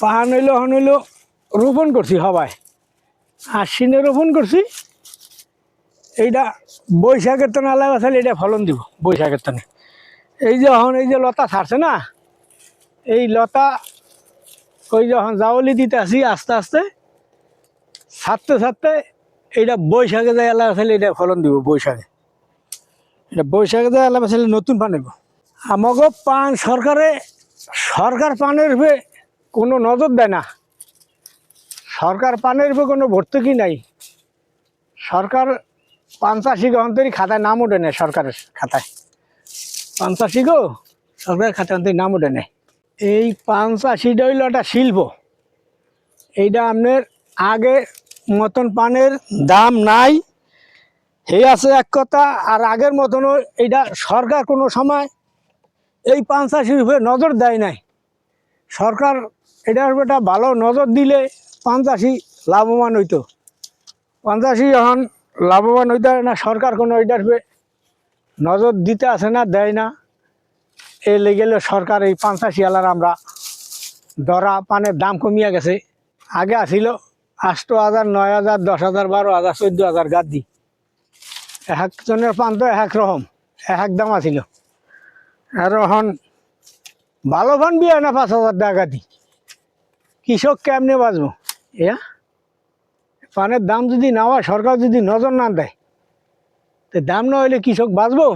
পান হইল হন হইল, রোপণ করছি হবায় আশ্বিনে রোপণ করছি এইটা বৈশাখের তো নালা গাছালে এটা ফলন দিব, বৈশাখের তনে। এই যে এখন এই যে লতা ছাড়ছে না, এই লতা ওই যখন জাওলি দিতে আসি আস্তে আস্তে, ছাড়তে ছাড়তে এইটা বৈশাখে যায় এলাকা ছেলে এটা ফলন দিব বৈশাখে। এটা বৈশাখে যায় এলাকা ছেলে নতুন পান আমাকে পান সরকারে, সরকার পানের উপরে কোনো নজর দেয় না। সরকার পানের উপরে কোনো ভর্তুকি নাই। সরকার পঞ্চাশি অন্তরই খাতায় নাম ওঠে নেয় সরকারের খাতায়। পঞ্চাশি গো, সরকারের খাতায় অন্তরই নাম ওঠে নেয় এই পঞ্চাশিটা হইল একটা শিল্প, এইটা আপনার আগে মতন পানের দাম নাই। এই আছে এক কথা, আর আগের মতনও এইটা সরকার কোনো সময় এই পঞ্চাশির উপরে নজর দেয় নাই। সরকার এটার একটা ভালো নজর দিলে পঞ্চাশি লাভবান হইতো। পঞ্চাশি যখন লাভবান হইতে না, সরকার কোনো এটার নজর দিতে আসে না, দেয় না। এ লেগেলে সরকার এই পঞ্চাশি আলার আমরা দরা পানের দাম কমিয়ে গেছে। আগে আসিল আষ্ট হাজার, নয় হাজার, দশ হাজার, বারো হাজার, চোদ্দ হাজার গাদ্দি। এক একজনের পান তো এক রকম, এক দাম আছিল আর এখন ভালো ফান বিয়ে না পাঁচ হাজার টাকা দি কৃষক কেমনে বাঁচবো? ইয়া পানের দাম যদি না হয়, সরকার যদি নজর না দেয়, তো দাম না হইলে কৃষক বাঁচবো?